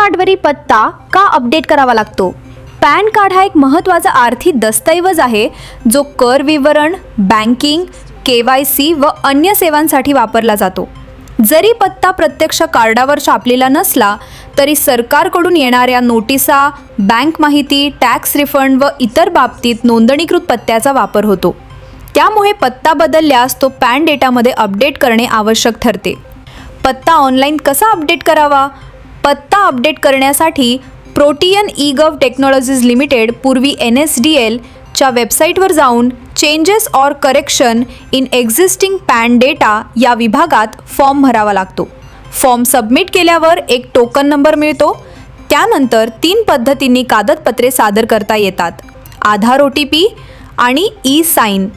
पत्ता का अपडेट करावा लागतो? पॅन कार्ड हा एक महत्त्वाचा आर्थिक दस्तऐवज आहे जो कर विवरण बँकिंग के वाय सी व अन्य सेवांसाठी वापरला जातो. जरी पत्ता प्रत्यक्ष कार्डावर छापलेला नसला तरी सरकारकडून येणाऱ्या नोटिसा बँक माहिती टॅक्स रिफंड व इतर बाबतीत नोंदणीकृत पत्त्याचा वापर होतो. त्यामुळे पत्ता बदलल्यास तो पॅन डेटामध्ये अपडेट करणे आवश्यक ठरते. पत्ता ऑनलाईन कसा अपडेट करावा? पत्ता अपडेट करण्यासाठी Protean e gov technologies limited पूर्वी एन एस डी एलच्या वेबसाईटवर जाऊन changes or correction in existing PAN data या विभागात फॉर्म भरावा लागतो. फॉर्म सबमिट केल्यावर एक टोकन नंबर मिळतो. त्यानंतर तीन पद्धतींनी कागदपत्रे सादर करता येतात. आधार ओ टी पी आणि ई साईन.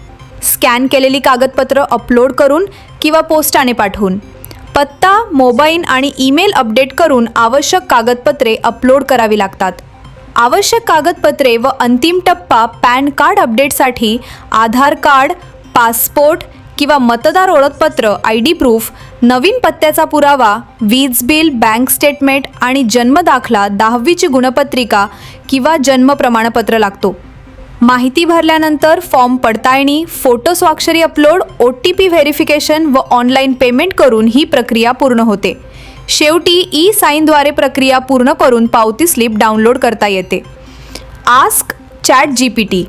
स्कॅन केलेली कागदपत्र अपलोड करून किंवा पोस्टाने पाठवून. पत्ता मोबाईल आणि ईमेल अपडेट करून आवश्यक कागदपत्रे अपलोड करावी लागतात. आवश्यक कागदपत्रे व अंतिम टप्पा पॅन कार्ड अपडेटसाठी आधार कार्ड पासपोर्ट किंवा मतदार ओळखपत्र आय डी प्रूफ नवीन पत्त्याचा पुरावा वीज बिल बँक स्टेटमेंट आणि जन्मदाखला दहावीची गुणपत्रिका किंवा जन्म प्रमाणपत्र लागतो. माहिती भरल्यानंतर फॉर्म पडताळणी फोटो स्वाक्षरी upload O T P verification व ऑनलाईन पेमेंट करून ही प्रक्रिया पूर्ण होते. शेवटी ई साईनद्वारे प्रक्रिया पूर्ण करून पावती स्लिप डाउनलोड करता येते. Ask chat G P T.